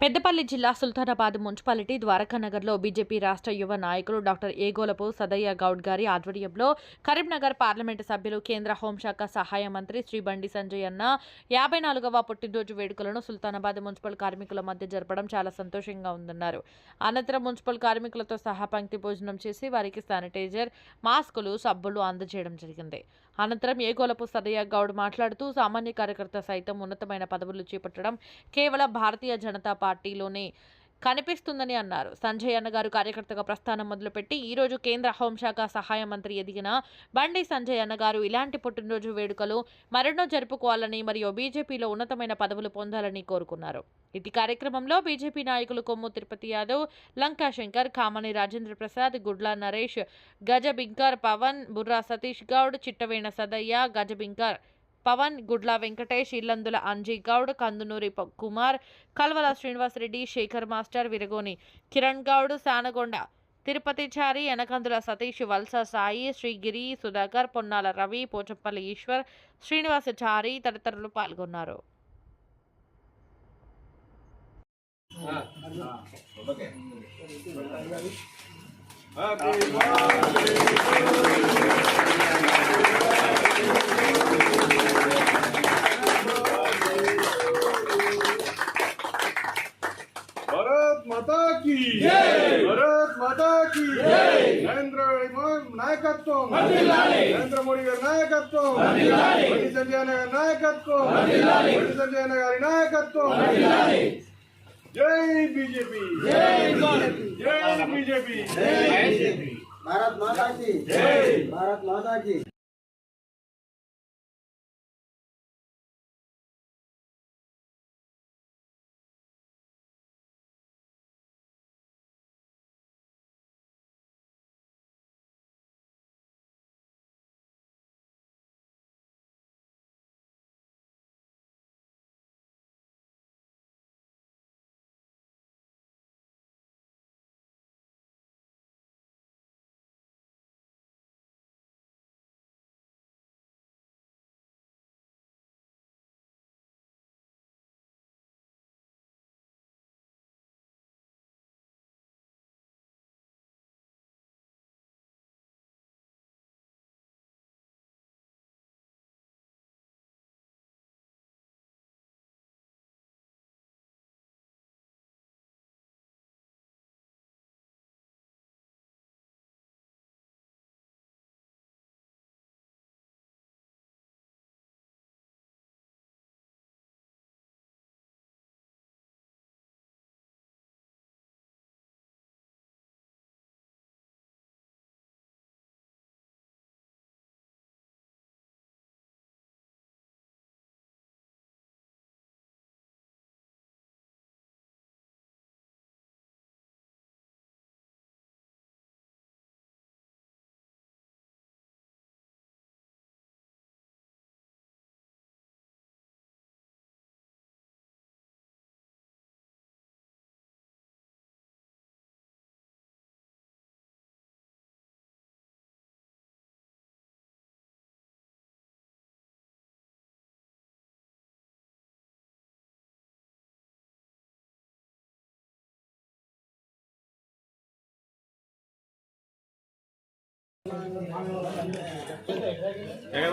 పెద్దపల్లి జిల్లా Sultanabad municipality ద్వారకానగర్లో BJP రాష్ట్ర యువ నాయకులు డాక్టర్ ఏగోలపు సదయ్య గౌడ్ గారి ఆధ్వర్యంలో కరీంనగర్ పార్లమెంటు సభ్యులు కేంద్ర హోంశాఖ సహాయ మంత్రి శ్రీ బండి సంజయ్ అన్న యాభై నాలుగవ పుట్టినరోజు వేడుకలను సుల్తానాబాద్ మున్సిపల్ కార్మికుల మధ్య జరపడం చాలా సంతోషంగా ఉందన్నారు. అనంతరం మున్సిపల్ కార్మికులతో సహా పంక్తి భోజనం చేసి వారికి శానిటైజర్ మాస్కులు సబ్బులు అందజేయడం జరిగింది. అనంతరం ఏగోలపు సదయ్య గౌడ్ మాట్లాడుతూ సామాన్య కార్యకర్త సైతం ఉన్నతమైన పదవులు చేపట్టడం కేవలం భారతీయ జనతా పార్టీలోనే కనిపిస్తుందని అన్నారు. సంజయ్ అన్నగారు కార్యకర్తగా ప్రస్థానం మొదలుపెట్టి ఈరోజు కేంద్ర హోంశాఖ సహాయ మంత్రి ఎదిగిన బండి సంజయ్ అన్నగారు ఇలాంటి పుట్టినరోజు వేడుకలు మరెన్నో జరుపుకోవాలని మరియు బీజేపీలో ఉన్నతమైన పదవులు పొందాలని కోరుకున్నారు. ఇటు కార్యక్రమంలో బీజేపీ నాయకులు కొమ్ము తిరుపతి యాదవ్ లంకా శంకర్ కామని రాజేంద్ర ప్రసాద్ గుడ్లా నరేష్ గజబింకర్ పవన్ బుర్రా సతీష్ గౌడ్ చిట్టవేణ సదయ్య గజబింకర్ పవన్ గుడ్ల వెంకటేష్ ఇల్లందుల అంజీ గౌడ్ కందునూరి కుమార్ కల్వల శ్రీనివాసరెడ్డి శేఖర్ మాస్టర్ విరగోని కిరణ్ గౌడ్ సానగొండ తిరుపతిచారి యనకందుల సతీష్ వల్స సాయి శ్రీగిరి సుధాకర్ పొన్నాల రవి పోచంపల్లి ఈశ్వర్ శ్రీనివాసచారి తదితరులు పాల్గొన్నారు. Happy birthday మాతా కి భరత్ మాతా కి నరేంద్ర నాయకత్వం నరేంద్ర మోడీ గారి నాయకత్వం బండి సంజయ్ గారి నాయకత్వం బండి సంజయ్ గారి నాయకత్వం జై బీజేపీ! జై బీజేపీ! భారత్ మాతా కి భారత్ మాతా కి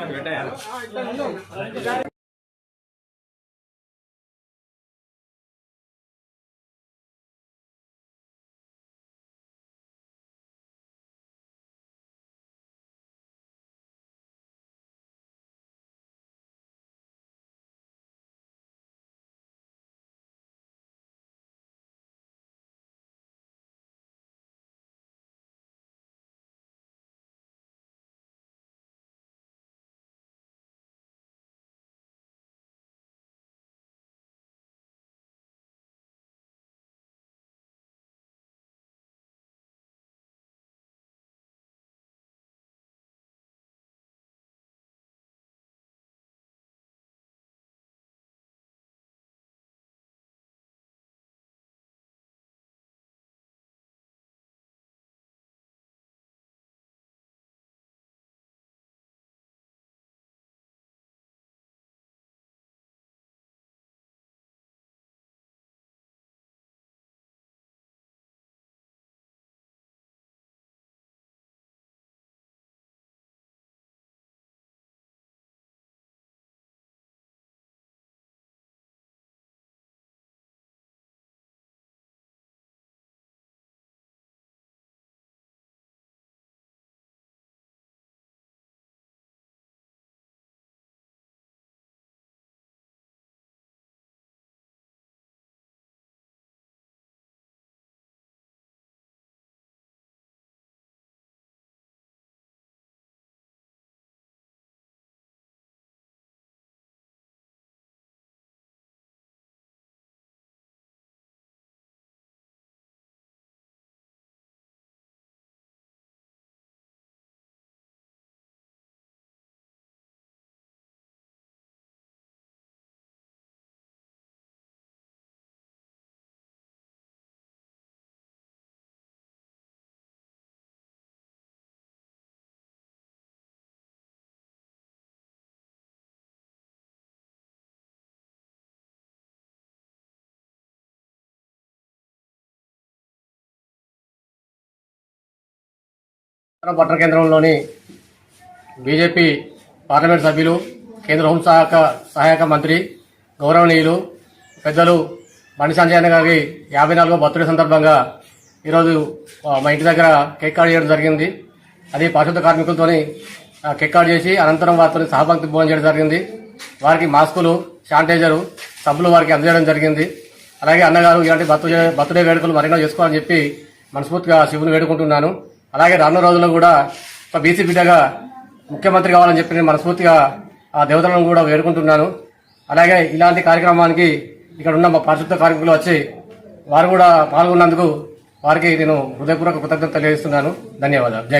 పెట్టాయా? పట్టణ కేంద్రంలోని బీజేపీ పార్లమెంట్ సభ్యులు కేంద్ర హోంశాఖ సహాయక మంత్రి గౌరవనీయులు పెద్దలు బండి సంజయన గారి యాభై నాలుగో బర్త్డే సందర్భంగా ఈరోజు మా ఇంటి దగ్గర కేక్ కార్డు చేయడం జరిగింది. అది పారిశుద్ధ కార్మికులతోని కేక్ కార్డు చేసి అనంతరం వారితో సహభక్తి భోజనం చేయడం జరిగింది. వారికి మాస్కులు శానిటైజరు సబ్బులు వారికి అందజేయడం జరిగింది. అలాగే అన్నగారు ఇలాంటి బర్త్డే బర్త్డే వేడుకలు మరెన్నో చేసుకోవాలని చెప్పి మనస్ఫూర్తిగా శివుని వేడుకుంటున్నాను. అలాగే రానున్న రోజుల్లో కూడా ఒక బీసీ బిడ్డగా ముఖ్యమంత్రి కావాలని చెప్పి నేను మనస్ఫూర్తిగా ఆ దేవతలను కూడా వేడుకుంటున్నాను. అలాగే ఇలాంటి కార్యక్రమానికి ఇక్కడ ఉన్న మా పారిశుద్ధ కార్మికులు వచ్చి వారు కూడా పాల్గొన్నందుకు వారికి నేను హృదయపూర్వక కృతజ్ఞత తెలియజేస్తున్నాను. ధన్యవాదాలు.